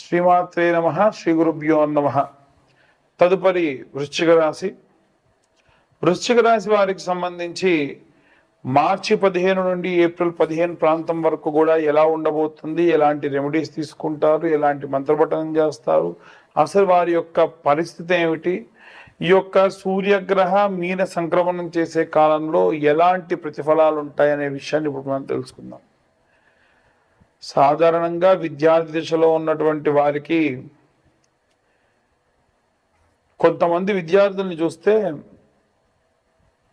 శ్రీమాత్రే నమ శ్రీ గురుభ్యో నమ. తదుపరి వృశ్చిక రాశి. వృశ్చిక రాశి వారికి సంబంధించి మార్చి పదిహేను నుండి ఏప్రిల్ పదిహేను ప్రాంతం వరకు కూడా ఎలా ఉండబోతుంది ఎలాంటి రెమెడీస్ తీసుకుంటారు ఎలాంటి మంత్రపఠనం చేస్తారు అసలు వారి యొక్క పరిస్థితి ఏమిటి ఈ యొక్క సూర్యగ్రహ మీన సంక్రమణం చేసే కాలంలో ఎలాంటి ప్రతిఫలాలు ఉంటాయనే విషయాన్ని ఇప్పుడు మనం తెలుసుకుందాం. సాధారణంగా విద్యార్థి దశలో ఉన్నటువంటి వారికి కొంతమంది విద్యార్థుల్ని చూస్తే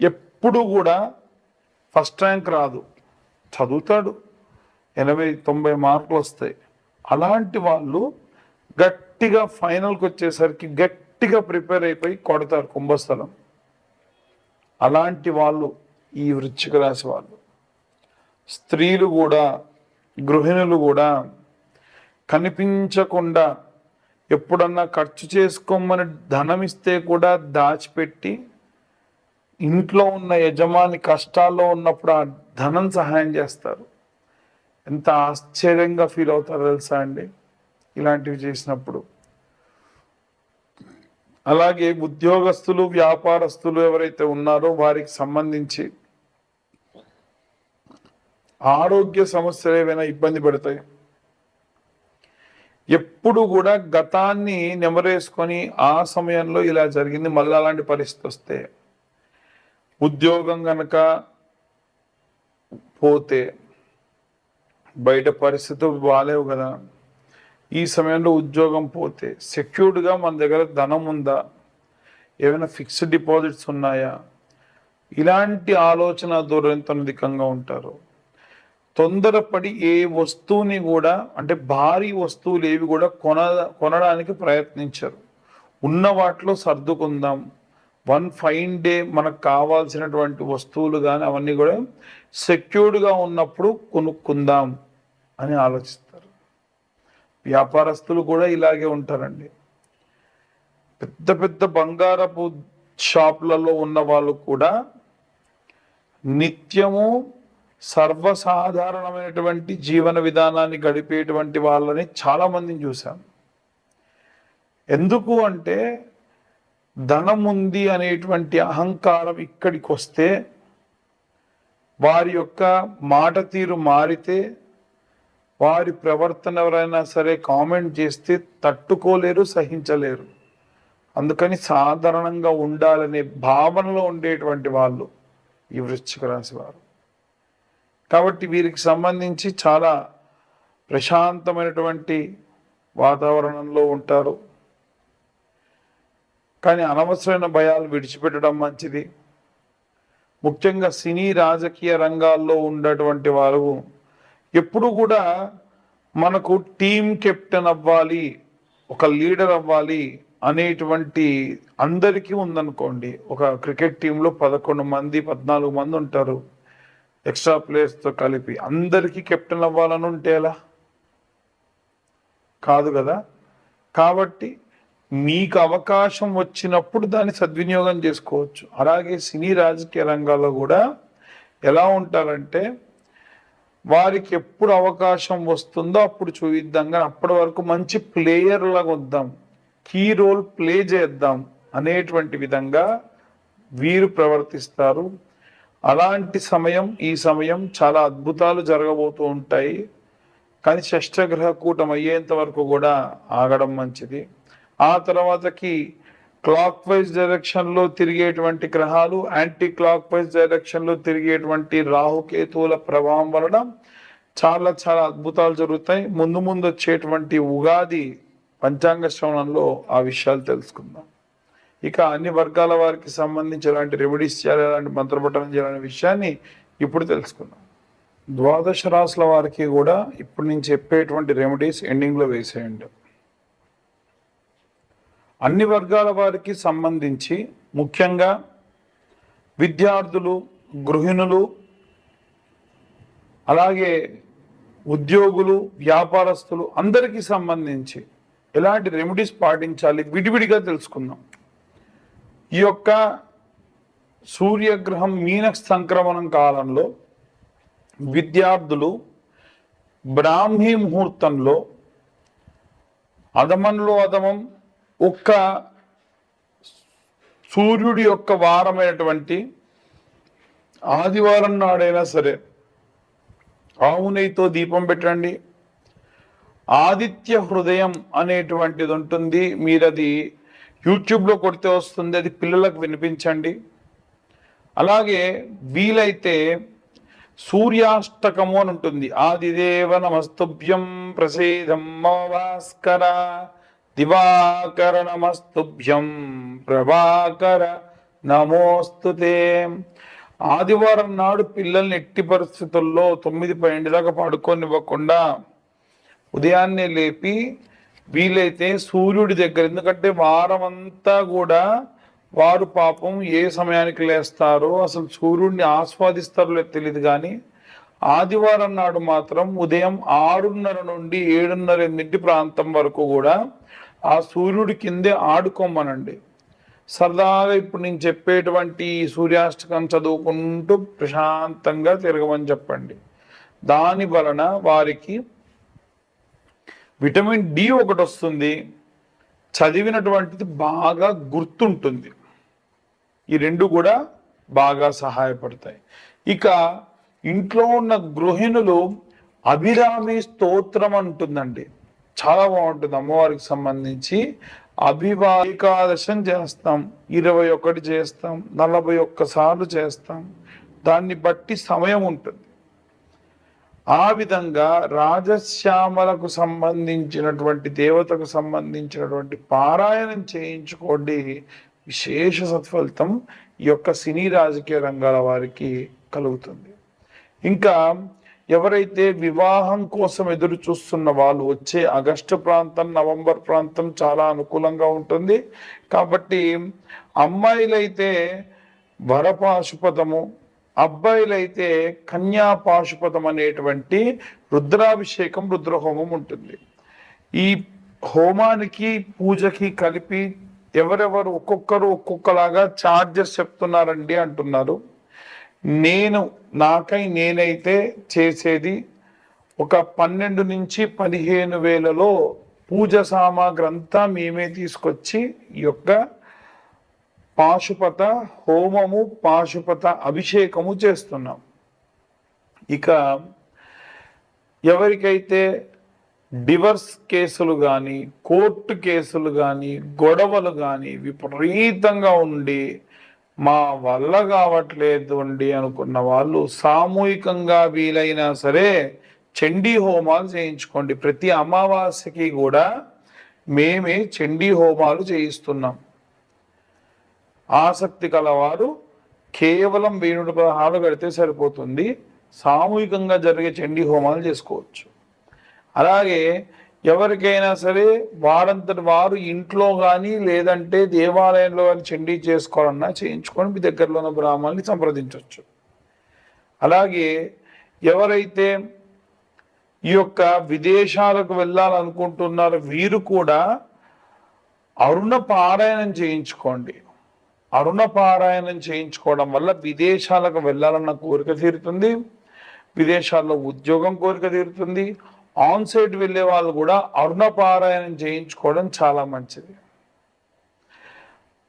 ఎప్పుడు కూడా ఫస్ట్ ర్యాంక్ రాదు. చదువుతాడు. ఎనభై తొంభై మార్కులు వస్తాయి. అలాంటి వాళ్ళు గట్టిగా ఫైనల్కి వచ్చేసరికి గట్టిగా ప్రిపేర్ అయిపోయి కొడతారు కుంభస్థలం. అలాంటి వాళ్ళు ఈ వృశ్చిక రాశి వాళ్ళు. స్త్రీలు కూడా గృహిణులు కూడా కనిపించకుండా ఎప్పుడన్నా ఖర్చు చేసుకోమని ధనం ఇస్తే కూడా దాచిపెట్టి ఇంట్లో ఉన్న యజమాని కష్టాల్లో ఉన్నప్పుడు ఆ ధనం సహాయం చేస్తారు. ఎంత ఆశ్చర్యంగా ఫీల్ అవుతారో తెలుసా అండి? ఇలాంటివి చేసినప్పుడు. అలాగే ఉద్యోగస్తులు వ్యాపారస్తులు ఎవరైతే ఉన్నారో వారికి సంబంధించి ఆరోగ్య సమస్యలు ఏమైనా ఇబ్బంది పెడతాయి? ఎప్పుడు కూడా గతాన్ని నెమరేసుకొని ఆ సమయంలో ఇలా జరిగింది మళ్ళీ అలాంటి పరిస్థితి వస్తే ఉద్యోగం గనక పోతే బయట పరిస్థితి బాగాలేవు కదా. ఈ సమయంలో ఉద్యోగం పోతే సెక్యూర్డ్గా మన దగ్గర ధనం ఉందా? ఏమైనా ఫిక్స్డ్ డిపాజిట్స్ ఉన్నాయా? ఇలాంటి ఆలోచన దూరంతో అధికంగా ఉంటారు. తొందరపడి ఏ వస్తువుని కూడా అంటే భారీ వస్తువులు ఏవి కూడా కొన కొనడానికి ప్రయత్నించరు. ఉన్న వాటిలో సర్దుకుందాం. వన్ ఫైన్ డే మనకు కావాల్సినటువంటి వస్తువులు కానీ అవన్నీ కూడా సెక్యూర్డ్గా ఉన్నప్పుడు కొనుక్కుందాం అని ఆలోచిస్తారు. వ్యాపారస్తులు కూడా ఇలాగే ఉంటారండి. పెద్ద పెద్ద బంగారపు షాపులలో ఉన్న వాళ్ళు కూడా నిత్యము సర్వసాధారణమైనటువంటి జీవన విధానాన్ని గడిపేటువంటి వాళ్ళని చాలా మందిని ఎందుకు అంటే ధనం ఉంది అనేటువంటి అహంకారం ఇక్కడికి వస్తే వారి యొక్క మాట తీరు మారితే వారి ప్రవర్తన ఎవరైనా సరే కామెంట్ చేస్తే తట్టుకోలేరు సహించలేరు. అందుకని సాధారణంగా ఉండాలనే భావనలో ఉండేటువంటి వాళ్ళు ఈ వృశ్చిక రాశి వారు. కాబట్టి వీరికి సంబంధించి చాలా ప్రశాంతమైనటువంటి వాతావరణంలో ఉంటారు. కానీ అనవసరమైన భయాలు విడిచిపెట్టడం మంచిది. ముఖ్యంగా సినీ రాజకీయ రంగాల్లో ఉన్నటువంటి వారు ఎప్పుడు కూడా మనకు టీం కెప్టెన్ అవ్వాలి ఒక లీడర్ అవ్వాలి అనేటువంటి అందరికీ ఉందనుకోండి. ఒక క్రికెట్ టీంలో పదకొండు మంది పద్నాలుగు మంది ఉంటారు. ఎక్స్ట్రా ప్లేయర్స్తో కలిపి అందరికీ కెప్టెన్ అవ్వాలని ఉంటే ఎలా? కాదు కదా? కాబట్టి మీకు అవకాశం వచ్చినప్పుడు దాన్ని సద్వినియోగం చేసుకోవచ్చు. అలాగే సినీ రాజకీయ రంగాల్లో కూడా ఎలా ఉంటారంటే వారికి ఎప్పుడు అవకాశం వస్తుందో అప్పుడు చూపిద్దాం కానీ అప్పటి వరకు మంచి ప్లేయర్లాగా వద్దాం. కీ రోల్ ప్లే చేద్దాం అనేటువంటి విధంగా వీరు ప్రవర్తిస్తారు. అలాంటి సమయం ఈ సమయం చాలా అద్భుతాలు జరగబోతూ ఉంటాయి. కానీ షష్టగ్రహ కూటం అయ్యేంత వరకు కూడా ఆగడం మంచిది. ఆ తర్వాతకి క్లాక్ వైజ్ డైరెక్షన్లో తిరిగేటువంటి గ్రహాలు యాంటీ క్లాక్ వైజ్ డైరెక్షన్లో తిరిగేటువంటి రాహుకేతువుల ప్రభావం వలన చాలా చాలా అద్భుతాలు జరుగుతాయి. ముందు ముందు వచ్చేటువంటి ఉగాది పంచాంగ శ్రవణంలో ఆ విషయాలు తెలుసుకుందాం. ఇక అన్ని వర్గాల వారికి సంబంధించి ఎలాంటి రెమెడీస్ చేయాలి ఎలాంటి మంత్రపఠనం చేయాలనే విషయాన్ని ఇప్పుడు తెలుసుకుందాం. ద్వాదశ రాసుల వారికి కూడా ఇప్పుడు నేను చెప్పేటువంటి రెమెడీస్ ఎండింగ్లో వేసేయండి. అన్ని వర్గాల వారికి సంబంధించి ముఖ్యంగా విద్యార్థులు గృహిణులు అలాగే ఉద్యోగులు వ్యాపారస్తులు అందరికీ సంబంధించి ఎలాంటి రెమెడీస్ పాటించాలి విడివిడిగా తెలుసుకుందాం. ఈ యొక్క సూర్యగ్రహం మీన సంక్రమణం కాలంలో విద్యార్థులు బ్రాహ్మీ ముహూర్తంలో అధమంలో అధమం ఒక్క సూర్యుడి యొక్క వారమైనటువంటి ఆదివారం నాడైనా సరే ఆవు నెయ్యితో దీపం పెట్టండి. ఆదిత్య హృదయం అనేటువంటిది ఉంటుంది. మీరది యూట్యూబ్లో కొడితే వస్తుంది అది పిల్లలకు వినిపించండి. అలాగే వీలైతే సూర్యాష్టకము అని ఉంటుంది. ఆదిదేవ నమస్తుభ్యం ప్రసేదం భాస్కర దివాకర నమస్తుభ్యం ప్రభాకర నమోస్తుతే ఆదివారం నాడు పిల్లల్ని ఎట్టి పరిస్థితుల్లో తొమ్మిది పన్నెండు దాకా పడుకోనివ్వకుండా ఉదయాన్నే లేపి వీలైతే సూర్యుడి దగ్గర ఎందుకంటే వారమంతా కూడా వారు పాపం ఏ సమయానికి లేస్తారో అసలు సూర్యుడిని ఆస్వాదిస్తారో తెలియదు కానీ ఆదివారం నాడు మాత్రం ఉదయం ఆరున్నర నుండి ఏడున్నర ఎనిమిది ప్రాంతం వరకు కూడా ఆ సూర్యుడి కిందే ఆడుకోమనండి. సరదాగా ఇప్పుడు నేను చెప్పేటువంటి సూర్యాష్టకం చదువుకుంటూ ప్రశాంతంగా తిరగమని చెప్పండి. దాని వలన వారికి విటమిన్ డి ఒకటి వస్తుంది. చదివినటువంటిది బాగా గుర్తుంటుంది. ఈ రెండు కూడా బాగా సహాయపడతాయి. ఇక ఇంట్లో ఉన్న గృహిణులు అభిరామి స్తోత్రం అంటుందండి. చాలా బాగుంటుంది. అమ్మవారికి సంబంధించి అభివా ఏకాదశం చేస్తాం. ఇరవై ఒకటి చేస్తాం. నలభై ఒక్కసార్లు చేస్తాం. దాన్ని బట్టి సమయం ఉంటుంది. ఆ విధంగా రాజశ్యామలకు సంబంధించినటువంటి దేవతకు సంబంధించినటువంటి పారాయణం చేయించుకోండి. విశేష సత్ఫలితం ఈ యొక్క సినీ రాజకీయ రంగాల వారికి కలుగుతుంది. ఇంకా ఎవరైతే వివాహం కోసం ఎదురు చూస్తున్న వాళ్ళు వచ్చే ఆగస్టు ప్రాంతం నవంబర్ ప్రాంతం చాలా అనుకూలంగా ఉంటుంది. కాబట్టి అమ్మాయిలైతే వరపాశుపదము అబ్బాయిలైతే కన్యా పాశుపతం అనేటువంటి రుద్రాభిషేకం రుద్రహోమం ఉంటుంది. ఈ హోమానికి పూజకి కలిపి ఎవరెవరు ఒక్కొక్కరు ఒక్కొక్కలాగా చార్జెస్ చెప్తున్నారండి అంటున్నారు. నేను నాకై నేనైతే చేసేది ఒక పన్నెండు నుంచి పదిహేను వేలలో పూజ సామాగ్రి అంతా మేమే తీసుకొచ్చి ఈ యొక్క పాశుపత హోమము పాశుపత అభిషేకము చేస్తున్నాం. ఇక ఎవరికైతే డివర్స్ కేసులు కానీ కోర్టు కేసులు కానీ గొడవలు కానీ విపరీతంగా ఉండి మా వల్ల కావట్లేదు అండి అనుకున్న వాళ్ళు సామూహికంగా వీలైనా సరే చండీ హోమాలు చేయించుకోండి. ప్రతి అమావాస్యకి కూడా మేమే చండీ హోమాలు చేయిస్తున్నాం. ఆసక్తి కలవారు కేవలం వేణుడు పదహారు కడితే సరిపోతుంది. సామూహికంగా జరిగే చండీ హోమాలు చేసుకోవచ్చు. అలాగే ఎవరికైనా సరే వారంతటి వారు ఇంట్లో కానీ లేదంటే దేవాలయంలో కానీ చండీ చేసుకోవాలన్నా చేయించుకొని మీ దగ్గరలో ఉన్న బ్రాహ్మణ్ని సంప్రదించవచ్చు. అలాగే ఎవరైతే ఈ యొక్క విదేశాలకు వెళ్ళాలనుకుంటున్నారో వీరు కూడా అరుణ పారాయణం చేయించుకోండి. అరుణపారాయణం చేయించుకోవడం వల్ల విదేశాలకు వెళ్ళాలన్న కోరిక తీరుతుంది. విదేశాల్లో ఉద్యోగం కోరిక తీరుతుంది. ఆన్ సైట్ వెళ్ళే వాళ్ళు కూడా అరుణపారాయణం చేయించుకోవడం చాలా మంచిది.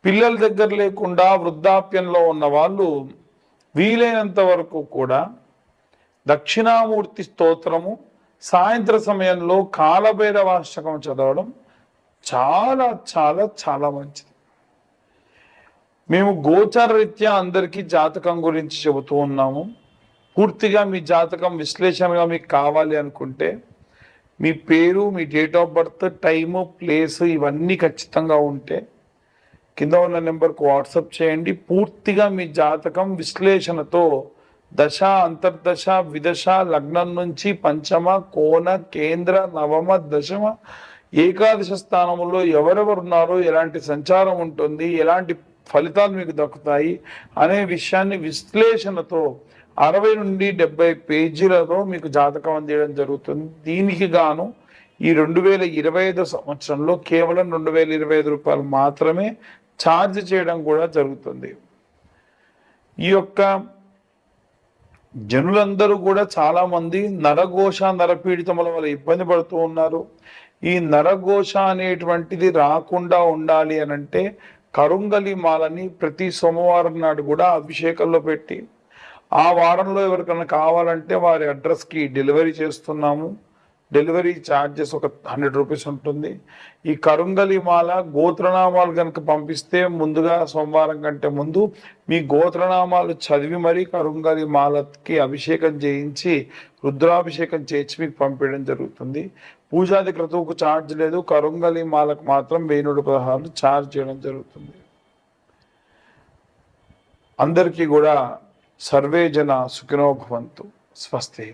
పిల్లల దగ్గర లేకుండా వృద్ధాప్యంలో ఉన్న వాళ్ళు వీలైనంత వరకు కూడా దక్షిణామూర్తి స్తోత్రము సాయంత్ర సమయంలో కాలభైరవాష్టకం చదవడం చాలా చాలా చాలా మంచిది. మేము గోచర రీత్యా అందరికీ జాతకం గురించి చెబుతూ ఉన్నాము. పూర్తిగా మీ జాతకం విశ్లేషణగా మీకు కావాలి అనుకుంటే మీ పేరు మీ date of birth time place ఇవన్నీ ఖచ్చితంగా ఉంటే కింద ఉన్న నెంబర్కు వాట్సాప్ చేయండి. పూర్తిగా మీ జాతకం విశ్లేషణతో దశ అంతర్దశ విదశ లగ్నం నుంచి పంచమ కోన కేంద్ర నవమ దశమ ఏకాదశ స్థానంలో ఎవరెవరు ఉన్నారో ఎలాంటి సంచారం ఉంటుంది ఎలాంటి ఫలితాలు మీకు దక్కుతాయి అనే విషయాన్ని విశ్లేషణతో అరవై నుండి డెబ్బై పేజీలతో మీకు జాతకం అందించడం జరుగుతుంది. దీనికి గాను ఈ రెండు వేల ఇరవై ఐదు సంవత్సరంలో కేవలం రెండు వేల ఇరవై ఐదు రూపాయలు మాత్రమే ఛార్జ్ చేయడం కూడా జరుగుతుంది. ఈ యొక్క జనులందరూ కూడా చాలామంది నరఘోష నరపీడితముల వల్ల ఇబ్బంది పడుతూ ఉన్నారు. ఈ నరఘోష అనేటువంటిది రాకుండా ఉండాలి అని అంటే కరుంగలి మాలని ప్రతి సోమవారం నాడు కూడా అభిషేకంలో పెట్టి ఆ వారంలో ఎవరికైనా కావాలంటే వారి అడ్రస్కి డెలివరీ చేస్తున్నాము. డెలివరీ ఛార్జెస్ ఒక హండ్రెడ్ రూపీస్ ఉంటుంది. ఈ కరుంగలి మాల గోత్రనామాలు కనుక పంపిస్తే ముందుగా సోమవారం కంటే ముందు మీ గోత్రనామాలు చదివి మరీ కరుంగలి మాలకి అభిషేకం చేయించి రుద్రాభిషేకం చేయించి మీకు పంపించడం జరుగుతుంది. పూజాది క్రతువుకు ఛార్జ్ లేదు. కరుంగలి మాలకు మాత్రం వెయ్యి నూట పదహారు ఛార్జ్ చేయడం జరుగుతుంది. అందరికీ కూడా సర్వే జన సుఖినోభవంతు స్వస్తి.